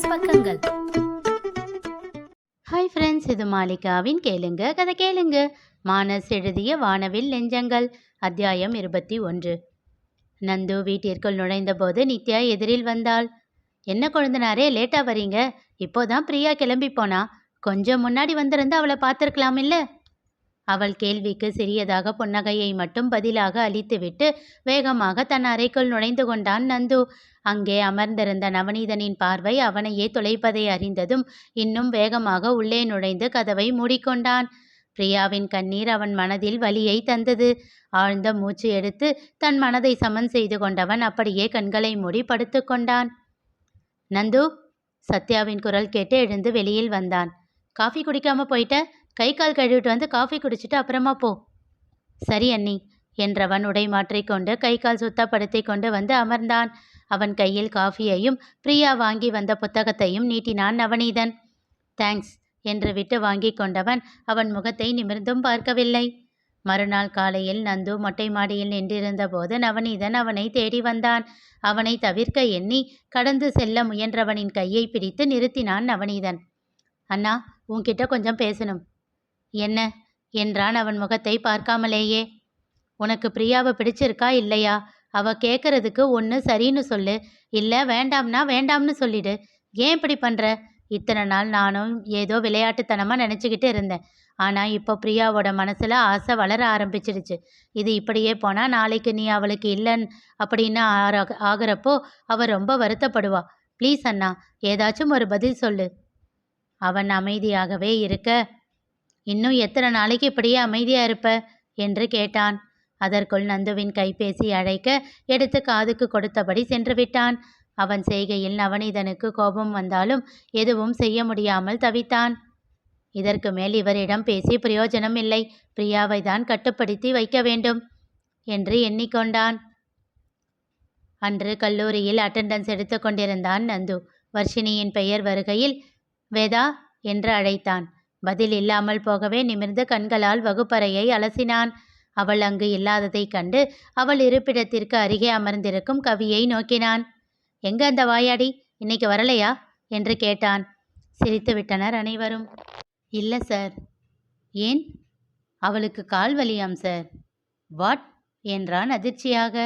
மானஸ் பக்கங்கள். Hi friends இது மாலிகாவின் கேளுங்க கதை கேளுங்க. மானஸ் எழுதிய வானவில் நெஞ்சங்கள் அத்தியாயம் இருபத்தி ஒன்று. நந்து வீட்டிற்குள் நுழைந்தபோது நித்யா எதிரில் வந்தாள். என்ன கொழுந்தனாரே லேட்டாக வரீங்க? இப்போதான் பிரியா கிளம்பி போனா. கொஞ்சம் முன்னாடி வந்திருந்து அவளை பார்த்துருக்கலாம் இல்லை அவள் கேள்விக்கு சிறியதாக புன்னகையை மட்டும் பதிலாக அளித்துவிட்டு வேகமாக தன் அறைக்குள் நுழைந்து கொண்டான் நந்து. அங்கே அமர்ந்திருந்த நவநீதனின் பார்வை அவனையே தொலைப்பதை அறிந்ததும் இன்னும் வேகமாக உள்ளே நுழைந்து கதவை மூடிக்கொண்டான். பிரியாவின் கண்ணீர் அவன் மனதில் வலியை தந்தது. ஆழ்ந்த மூச்சு எடுத்து தன் மனதை சமன் செய்து கொண்டவன் அப்படியே கண்களை மூடி படுத்துக்கொண்டான் நந்து சத்யாவின் குரல் கேட்டு எழுந்து வெளியில் வந்தான். காஃபி குடிக்காம போயிட்ட? கை கால் கழுவிட்டு வந்து காஃபி குடிச்சிட்டு அப்புறமா போ. சரி அண்ணி என்றவன் உடை மாற்றிக்கொண்டு கை கால் சுத்தப்படுத்தி கொண்டு வந்து அமர்ந்தான். அவன் கையில் காஃபியையும் பிரியா வாங்கி வந்த புத்தகத்தையும் நீட்டினான் நவநீதன். தேங்க்ஸ் என்று விட்டு வாங்கி கொண்டவன் அவன் முகத்தை நிமிர்ந்தும் பார்க்கவில்லை. மறுநாள் காலையில் நந்து மொட்டை மாடியில் நின்றிருந்தபோது நவநீதன் அவனை தேடி வந்தான். அவனை தவிர்க்க எண்ணி கடந்து செல்ல முயன்றவனின் கையை பிடித்து நிறுத்தினான் நவநீதன். அண்ணா உன்கிட்ட கொஞ்சம் பேசணும். என்ன? என்றான் அவன் முகத்தை பார்க்காமலேயே. உனக்கு பிரியாவை பிடிச்சிருக்கா இல்லையா? அவ கேட்கறதுக்கு ஒன்று சரின்னு சொல்லு. இல்லை வேண்டாம்னா வேண்டாம்னு சொல்லிடு. ஏன் இப்படி பண்ணுற இத்தனை நாள் நானும் ஏதோ விளையாட்டுத்தனமாக நினச்சிக்கிட்டு இருந்தேன். ஆனால் இப்போ பிரியாவோட மனசில் ஆசை வளர ஆரம்பிச்சிடுச்சு. இது இப்படியே போனால் நாளைக்கு நீ அவளுக்கு இல்லைன்னு அப்படின்னு ஆற- ஆகிறப்போ அவள் ரொம்ப வருத்தப்படுவா. ப்ளீஸ் அண்ணா ஏதாச்சும் ஒரு பதில் சொல்லு. அவன் அமைதியாகவே இருக்க இன்னும் எத்தனை நாளைக்கு இப்படியே அமைதியாக இருப்ப? என்று கேட்டான். அதற்குள் நந்துவின் கைபேசி அழைக்க எடுத்து காதுக்கு கொடுத்தபடி சென்று விட்டான். அவன் செய்கையில் நவநீதனுக்கு கோபம் வந்தாலும் எதுவும் செய்ய முடியாமல் தவித்தான். இதற்கு மேல் இவரிடம் பேசி பிரயோஜனம் இல்லை. பிரியாவை தான் கட்டுப்படுத்தி வைக்க வேண்டும் என்று எண்ணிக்கொண்டான். அன்று கல்லூரியில் அட்டெண்டன்ஸ் எடுத்து கொண்டிருந்தான் நந்து. வர்ஷினியின் பெயர் வருகையில் வேதா என்று அழைத்தான். பதில் இல்லாமல் போகவே நிமிர்ந்து கண்களால் வகுப்பறையை அலசினான். அவள் அங்கு இல்லாததைக் கண்டு அவள் இருப்பிடத்திற்கு அருகே அமர்ந்திருக்கும் கவியை நோக்கினான். எங்க அந்த வாயாடி? இன்னைக்கு வரலையா? என்று கேட்டான். சிரித்து விட்டனர் அனைவரும். இல்லை சார். ஏன்? அவளுக்கு கால் வலியாம் சார். வாட்? என்றான் அதிர்ச்சியாக.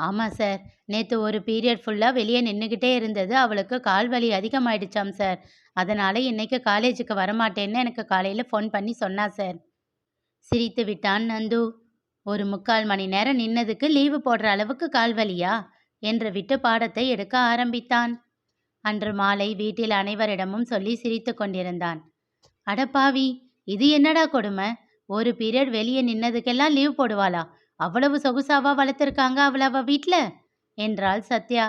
ஆமாம் சார். நேற்று ஒரு பீரியட் ஃபுல்லாக வெளியே நின்றுக்கிட்டே இருந்தது. அவளுக்கு கால் வலி அதிகமாயிடுச்சாம் சார். அதனால் இன்னைக்கு காலேஜுக்கு வரமாட்டேன்னு எனக்கு காலையில் ஃபோன் பண்ணி சொன்னா சார். சிரித்து விட்டான் நந்து. ஒரு முக்கால் மணி நேரம் நின்னதுக்கு லீவு போடுற அளவுக்கு கால் வலியா? என்று விட்டு பாடத்தை எடுக்க ஆரம்பித்தான். அன்று மாலை வீட்டில் அனைவரிடமும் சொல்லி சிரித்து கொண்டிருந்தான். அடப்பாவி! இது என்னடா கொடுமை? ஒரு பீரியட் வெளியே நின்னதுக்கெல்லாம் லீவ் போடுவாளா? அவ்வளவு சொகுசாவா வளர்த்துருக்காங்க அவள அவ வீட்டில் என்றாள் சத்யா.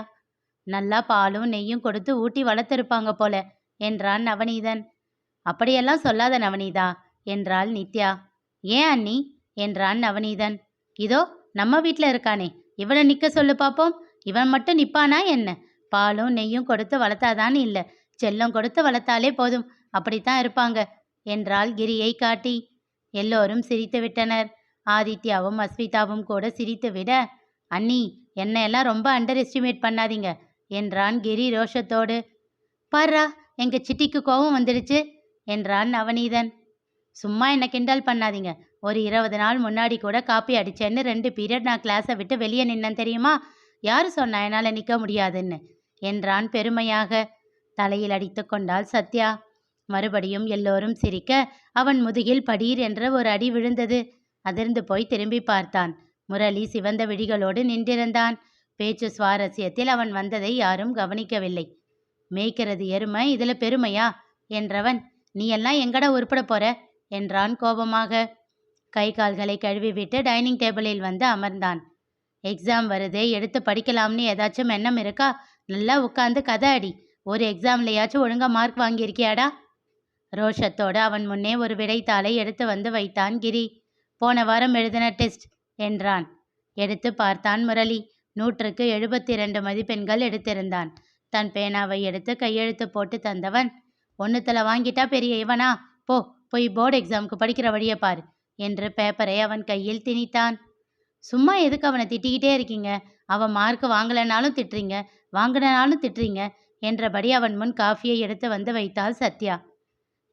நல்லா பாலும் நெய்யும் கொடுத்து ஊட்டி வளர்த்துருப்பாங்க போல என்றான் நவநீதன். அப்படியெல்லாம் சொல்லாத நவநீதா என்றாள் நித்யா. ஏன் அண்ணி? என்றான் நவநீதன். இதோ நம்ம வீட்டில் இருக்கானே இவனை நிற்க சொல்லு பார்ப்போம் இவன் மட்டும் நிப்பானா என்ன? பாலும் நெய்யும் கொடுத்து வளர்த்தாதான் இல்லை செல்லம் கொடுத்து வளர்த்தாலே போதும் அப்படித்தான் இருப்பாங்க என்றாள் கிரியை காட்டி. எல்லோரும் சிரித்து விட்டனர். ஆதித்யாவும் அஸ்விதாவும் கூட சிரித்து விட அண்ணி என்னை எல்லாம் ரொம்ப அண்டர் எஸ்டிமேட் பண்ணாதீங்க என்றான் கிரி ரோஷத்தோடு. பாரா எங்க சிட்டிக்கு கோபம் வந்துடுச்சு என்றான் நவநீதன் சும்மா என்ன கிண்டல் பண்ணாதீங்க. ஒரு இருபது நாள் முன்னாடி கூட காப்பி அடிச்சேன்னு ரெண்டு பீரியட் நான் கிளாஸை விட்டு வெளியே நின்னேன் தெரியுமா? யார் சொன்னா என்னால் நிற்க முடியாதுன்னு என்றான் பெருமையாக. தலையில் அடித்து கொண்டாள் சத்யா. மறுபடியும் எல்லோரும் சிரிக்க அவன் முதுகில் படீர் என்ற ஒரு அடி விழுந்தது. அதிர்ந்து போய் திரும்பி பார்த்தான். முரளி சிவந்த விழிகளோடு நின்றிருந்தான். பேச்சு சுவாரஸ்யத்தில் அவன் வந்ததை யாரும் கவனிக்கவில்லை. மேய்க்கிறது எருமை இதுல பெருமையா? என்றவன் நீ எல்லாம் எங்கடா உருப்பட போற? என்றான் கோபமாக. கை கால்களை கழுவிவிட்டு டைனிங் டேபிளில் வந்து அமர்ந்தான். எக்ஸாம் வருதே எடுத்து படிக்கலாம்னு ஏதாச்சும் எண்ணம் இருக்கா? நல்லா உட்காந்து கதை அடி. ஒரு எக்ஸாம்லையாச்சும் ஒழுங்கா மார்க் வாங்கியிருக்கியாடா? ரோஷத்தோடு அவன் முன்னே ஒரு விடைத்தாளை எடுத்து வந்து வைத்தான் கிரி. போன வாரம் எழுதின டெஸ்ட் என்றான். எடுத்து பார்த்தான் முரளி. நூற்றுக்கு எழுபத்தி இரண்டு மதிப்பெண்கள் எடுத்திருந்தான். தன் பேனாவை எடுத்து கையெழுத்து போட்டு தந்தவன் ஒன்றுத்தில் வாங்கிட்டா பெரிய இவனா? போ போய் போர்டு எக்ஸாமுக்கு படிக்கிற வழியை பார் என்று பேப்பரை அவன் கையில் திணித்தான். சும்மா எதுக்கு அவனை திட்டிக்கிட்டே இருக்கீங்க? அவன் மார்க் வாங்கலைனாலும் திட்டுறீங்க வாங்கினாலும் திட்டுறீங்க என்றபடி அவன் முன் காஃபியை எடுத்து வந்து வைத்தாள் சத்யா.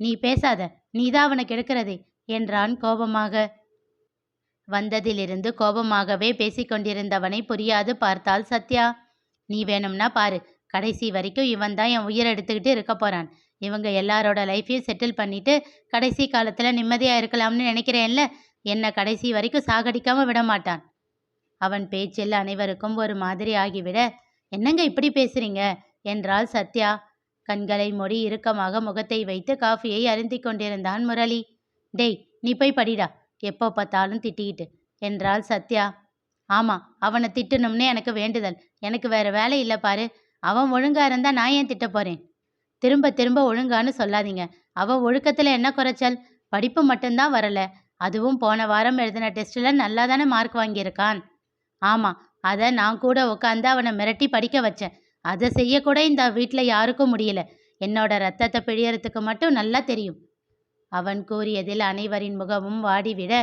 நீ பேசாத நீதான் அவனுக்கு எடுக்கிறதே என்றான் கோபமாக. வந்ததிலிருந்து கோபமாகவே பேசிக்கொண்டிருந்தவனை புரியாது. பார்த்தாள் சத்யா. நீ வேணும்னா பாரு. கடைசி வரைக்கும் இவன் தான் என் உயிரை எடுத்துக்கிட்டு இருக்க போறான். இவங்க எல்லாரோட லைஃப்பையும் செட்டில் பண்ணிட்டு கடைசி காலத்துல நிம்மதியா இருக்கலாம்னு நினைக்கிறேன்ல. என்னை கடைசி வரைக்கும் சாகடிக்காம விட மாட்டான். அவன் பேச்சில் அனைவருக்கும் ஒரு மாதிரி ஆகிவிட என்னங்க இப்படி பேசுறீங்க? என்றாள் சத்யா. கண்களை மூடி இறுக்கமாக முகத்தை வைத்து காஃபியை அருந்திக் கொண்டிருந்தான் முரளி. டேய் நீ போய் படிடா. எப்போ பார்த்தாலும் திட்டிக்கிட்டு என்றாள் சத்யா. ஆமாம் அவனை திட்டணும்னு எனக்கு வேண்டுதல். எனக்கு வேற வேலை இல்லை பாரு. அவன் ஒழுங்கா இருந்தா நான் ஏன் திட்ட போறேன்? திரும்ப திரும்ப ஒழுங்கான்னு சொல்லாதீங்க. அவன் ஒழுக்கத்துல என்ன குறைச்சல்? படிப்பு மட்டும்தான் வரல. அதுவும் போன வாரம் எழுதின டெஸ்ட்ல நல்லா தானே மார்க் வாங்கியிருக்கான். ஆமா அதை நான் கூட உட்காந்து அவனை மிரட்டி படிக்க வச்சேன். அதை செய்யக்கூட இந்த வீட்டில் யாருக்கும் முடியல. என்னோட ரத்தத்தை பிழியறதுக்கு மட்டும் நல்லா தெரியும். அவன் கூறியதில் அனைவரின் முகமும் வாடிவிட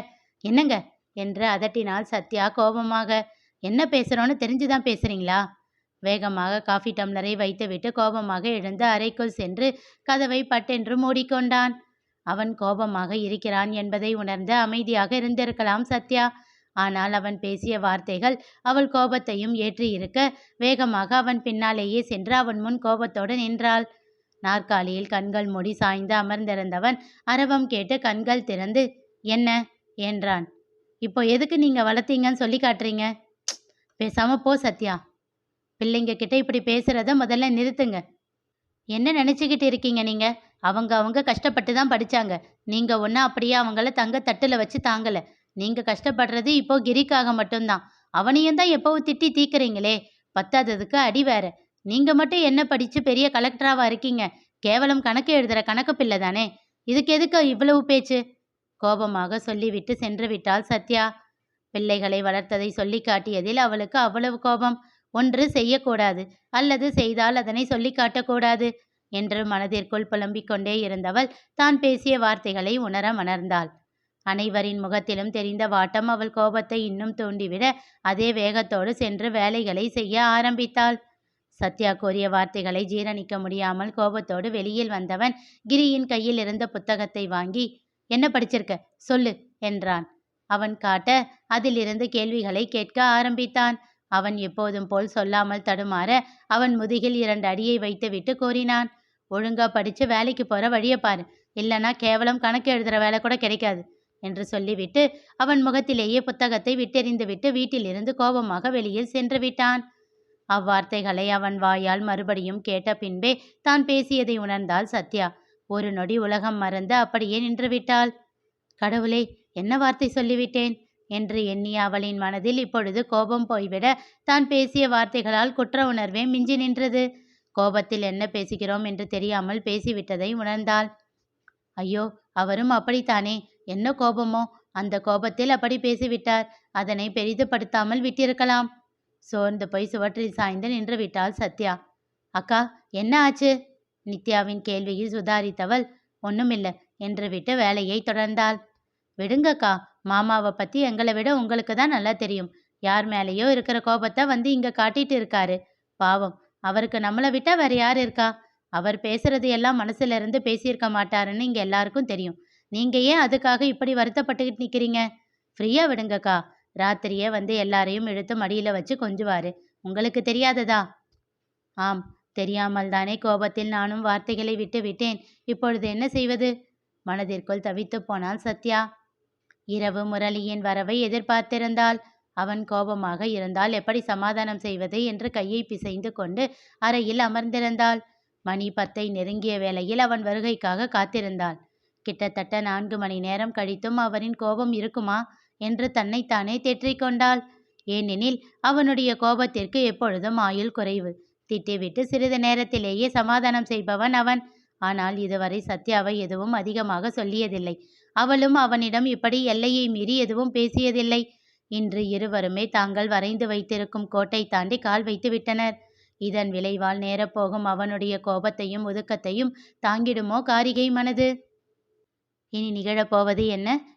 என்னங்க? என்று அதட்டினால் சத்யா கோபமாக. என்ன பேசுறோன்னு தெரிஞ்சுதான் பேசுறீங்களா? வேகமாக காஃபி டம்ளரை வைத்துவிட்டு கோபமாக எழுந்து அறைக்குள் சென்று கதவை பட்டென்று மூடிக்கொண்டான். அவன் கோபமாக இருக்கிறான் என்பதை உணர்ந்து அமைதியாக இருந்திருக்கலாம் சத்யா. ஆனால் அவன் பேசிய வார்த்தைகள் அவள் கோபத்தையும் ஏற்றி இருக்க வேகமாக அவன் பின்னாலேயே சென்று அவன் முன் கோபத்தோடு நின்றாள். நாற்காலியில் கண்கள் மூடி சாய்ந்து அமர்ந்திருந்தவன் அரவம் கேட்டு கண்கள் திறந்து என்ன என்றான். இப்போ எதுக்கு நீங்க வளர்த்தீங்கன்னு சொல்லி காட்டுறீங்க? பேசாம போ சத்யா. பிள்ளைங்க கிட்ட இப்படி பேசுறத முதல்ல நிறுத்துங்க. என்ன நினைச்சுக்கிட்டு இருக்கீங்க நீங்க? அவங்க அவங்க கஷ்டப்பட்டு தான் படிச்சாங்க. நீங்க ஒன்னா அப்படியே அவங்கள தங்க தட்டுல வச்சு தாங்கல. நீங்க கஷ்டப்படுறது இப்போ கிரிக்காக மட்டும்தான். அவனையும் தான் எப்பவும் திட்டி தீக்குறீங்களே. பத்தாததுக்கு அடி வேற. நீங்கள் மட்டும் என்ன படிச்சு பெரிய கலெக்டராவாக இருக்கீங்க? கேவலம் கணக்கு எழுதுற கணக்கு பிள்ளை தானே? இதுக்கு எதுக்கு இவ்வளவு பேச்சு? கோபமாக சொல்லிவிட்டு சென்று விட்டாள் சத்யா. பிள்ளைகளை வளர்த்ததை சொல்லி காட்டியதில் அவளுக்கு அவ்வளவு கோபம். ஒன்று செய்யக்கூடாது அல்லது செய்தால் அதனை சொல்லி காட்டக்கூடாது என்று மனதிற்குள் புலம்பிக் கொண்டே இருந்தவள் தான் பேசிய வார்த்தைகளை உணர மணர்ந்தாள். அனைவரின் முகத்திலும் தெரிந்த வாட்டம் அவள் கோபத்தை இன்னும் தூண்டிவிட அதே வேகத்தோடு சென்று வேலைகளை செய்ய ஆரம்பித்தாள். சத்யா கூறிய வார்த்தைகளை ஜீரணிக்க முடியாமல் கோபத்தோடு வெளியில் வந்தவன் கிரியின் கையில் இருந்த புத்தகத்தை வாங்கி என்ன படிச்சிருக்க? சொல்லு என்றான். அவன் காட்ட அதிலிருந்து கேள்விகளை கேட்க ஆரம்பித்தான். அவன் எப்போதும் போல் சொல்லாமல் தடுமாற அவன் முதுகில் இரண்டு அடியை வைத்துவிட்டு கூறினான். ஒழுங்கா படிச்சு வேலைக்கு போற வழியை பாரு. இல்லனா கேவலம் கணக்கு எழுதுற வேலை கூட கிடைக்காது என்று சொல்லிவிட்டு அவன் முகத்திலேயே புத்தகத்தை விட்டெறிந்துவிட்டு வீட்டிலிருந்து கோபமாக வெளியில் சென்று விட்டான். அவ்வார்த்தைகளை அவன் வாயால் மறுபடியும் கேட்ட பின்பே தான் பேசியதை உணர்ந்தாள் சத்யா. ஒரு நொடி உலகம் மறந்து அப்படியே நின்றுவிட்டாள். கடவுளே என்ன வார்த்தை சொல்லிவிட்டேன்? என்று எண்ணிய அவளின் மனதில் இப்பொழுது கோபம் போய்விட தான் பேசிய வார்த்தைகளால் குற்ற உணர்வே மிஞ்சி நின்றது. கோபத்தில் என்ன பேசுகிறோம்? என்று தெரியாமல் பேசிவிட்டதை உணர்ந்தாள். ஐயோ அவரும் அப்படித்தானே? என்ன கோபமோ? அந்த கோபத்தில் அப்படி பேசிவிட்டார். அதனை பெரிதுபடுத்தாமல் விட்டிருக்கலாம். சோர்ந்து போய் சுவற்றில் சாய்ந்து நின்று விட்டாள் சத்யா. அக்கா என்ன ஆச்சு? நித்யாவின் கேள்வியில் சுதாரித்தவள் ஒண்ணுமில்ல என்று விட்டு வேலையை தொடர்ந்தாள். விடுங்கக்கா மாமாவை பத்தி எங்களை விட உங்களுக்கு தான் நல்லா தெரியும். யார் மேலேயோ இருக்கிற கோபத்தை வந்து இங்க காட்டிட்டு இருக்காரு. பாவம் அவருக்கு நம்மளை விட்டா வேற யார் இருக்கா? அவர் பேசுறது எல்லாம் மனசுல இருந்து பேசியிருக்க மாட்டாருன்னு இங்க எல்லாருக்கும் தெரியும். நீங்க ஏன் அதுக்காக இப்படி வருத்தப்பட்டுக்கிட்டு நிக்கிறீங்க? ஃப்ரீயா விடுங்கக்கா ராத்திரியே வந்து எல்லாரையும் இழுத்து மடியில வச்சு கொஞ்சுவாரு. உங்களுக்கு தெரியாததா? ஆம் தெரியாமல் தானே கோபத்தில் நானும் வார்த்தைகளை விட்டு விட்டேன். இப்பொழுது என்ன செய்வது? மனதிற்குள் தவித்து போனாள் சத்யா. இரவு முரளியின் வரவை எதிர்பார்த்திருந்தாள் அவன் கோபமாக இருந்தால் எப்படி சமாதானம் செய்வது என்று கையை பிசைந்து கொண்டு அறையில் அமர்ந்திருந்தாள். மணி பத்தை நெருங்கிய வேளையில் அவன் வருகைக்காக காத்திருந்தாள். கிட்டத்தட்ட நான்கு மணி நேரம் கழித்தும் அவரின் கோபம் இருக்குமா? என்று தன்னைத்தானே தேற்றிக்கொண்டாள். ஏனெனில் அவனுடைய கோபத்திற்கு எப்பொழுதும் ஆயுள் குறைவு. திட்டிவிட்டு சிறிது நேரத்திலேயே சமாதானம் செய்பவன் அவன். ஆனால் இதுவரை சத்யாவை எதுவும் அதிகமாக சொல்லியதில்லை. அவளும் அவனிடம் இப்படி எல்லையை மீறி எதுவும் பேசியதில்லை. இன்று இருவருமே தாங்கள் வரைந்து வைத்திருக்கும் கோட்டை தாண்டி கால் வைத்து விட்டனர். இதன் விளைவால் நேரப்போகும் அவனுடைய கோபத்தையும் ஒதுக்கத்தையும் தாங்கிடுமோ காரிகை மனது? இனி நிகழப்போவது என்ன?